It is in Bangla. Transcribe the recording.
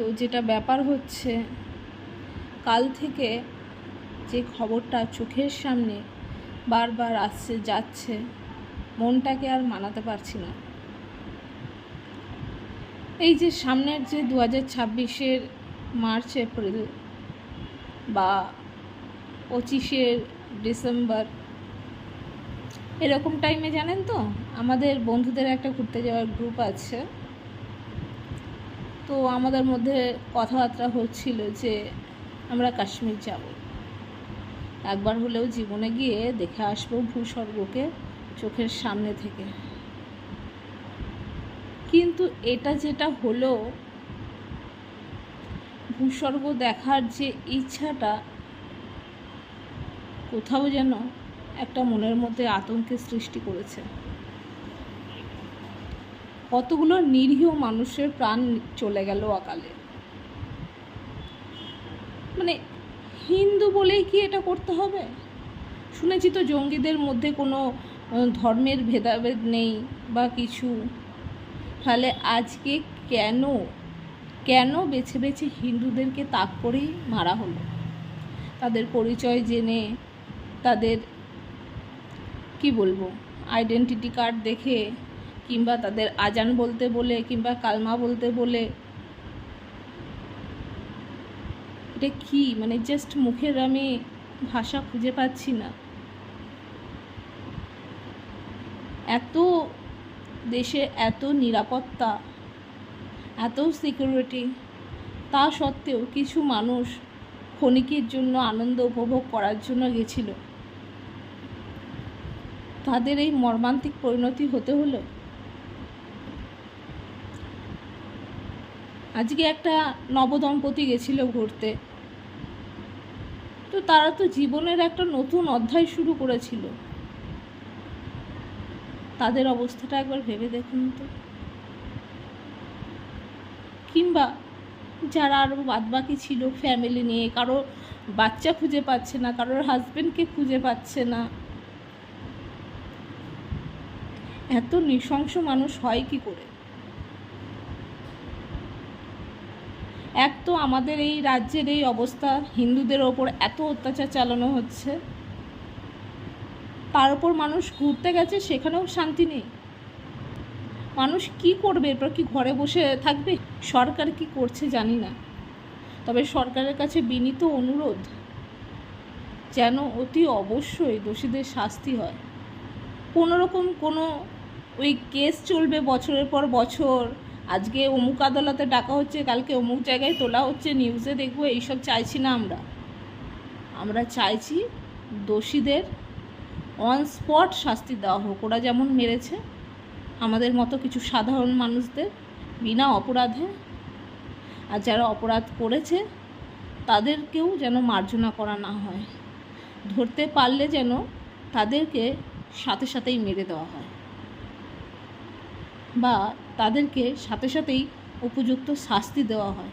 তো যেটা ব্যাপার হচ্ছে, কাল থেকে যে খবরটা চোখের সামনে বারবার আসছে, যাচ্ছে, মনটাকে আর মানাতে পারছি না। এই যে সামনের যে দু হাজার ছাব্বিশের মার্চ, এপ্রিল বা পঁচিশে ডিসেম্বর, এরকম টাইমে জানেন তো, আমাদের বন্ধুদের একটা ঘুরতে যাওয়ার গ্রুপ আছে। তো আমাদের মধ্যে কথাবার্তা হচ্ছিল যে আমরা কাশ্মীর যাব। একবার হলেও জীবনে গিয়ে দেখে আসব ভূস্বর্গকে চোখের সামনে থেকে। কিন্তু এটা যেটা হলো, ভূস্বর্গ দেখার যে ইচ্ছাটা, কোথাও যেন একটা মনের মধ্যে আতঙ্কের সৃষ্টি করেছে। কতগুলো নিরীহ মানুষের প্রাণ চলে গেল অকালে? মানে হিন্দু বলেই কি এটা করতে হবে? শুনেছি তো জঙ্গিদের মধ্যে কোনো ধর্মের ভেদাভেদ নেই বা কিছু। তাহলে আজকে কেন কেন বেছে বেছে হিন্দুদেরকে তাক করেই মারা হলো? তাদের পরিচয় জেনে, তাদের, কি বলব আইডেন্টিটি কার্ড দেখে কিংবা তাদের আজান বলতে বলে, কিংবা কালমা বলতে বলে। এটা কি? মানে জাস্ট মুখের আমি ভাষা খুঁজে পাচ্ছি না। এত দেশে এত নিরাপত্তা, এত সিকিউরিটি তা সত্ত্বেও কিছু মানুষ ক্ষণিকের জন্য আনন্দ উপভোগ করার জন্য গেছিল। তাদের এই মর্মান্তিক পরিণতি হতে হলো? আজকে একটা নবদম্পতি গেছিল ঘুরতে। তো তারা তো জীবনের একটা নতুন অধ্যায় শুরু করেছিল। তাদের অবস্থাটা একবার ভেবে দেখুন তো। কিংবা যারা আরও বাদবাকি ছিল ফ্যামিলি নিয়ে, কারও বাচ্চা খুঁজে পাচ্ছে না, কারোর হাজবেন্ডকে খুঁজে পাচ্ছে না। এত নৃশংস মানুষ হয় কি করে? এক তো আমাদের এই রাজ্যের এই অবস্থা, হিন্দুদের ওপর এত অত্যাচার চালানো হচ্ছে। তার উপর মানুষ ঘুরতে গেছে, সেখানেও শান্তি নেই। মানুষ কি করবে? এরপর কি ঘরে বসে থাকবে? সরকার কি করছে জানি না। তবে সরকারের কাছে বিনীত অনুরোধ, যেন অতি অবশ্যই দোষীদের শাস্তি হয়। কোনো রকম কোনো ওই কেস চলবে বছরের পর বছর আজকে অমুক আদালতে ডাকা হচ্ছে, কালকে অমুক জায়গায় তোলা হচ্ছে, নিউজে দেখব, এইসব চাইছি না আমরা। আমরা চাইছি দোষীদের অন স্পট শাস্তি দেওয়া হোক। ওরা যেমন মেরেছে, আমাদের মতো কিছু সাধারণ মানুষদের বিনা অপরাধে। আর যারা অপরাধ করেছে, তাদেরকেও যেন মার্জনা করা না হয়। ধরতে পারলে যেন তাদেরকে সাথে সাথেই মেরে দেওয়া হয়। বা তাদেরকে সাথে সাথেই উপযুক্ত শাস্তি দেওয়া হয়।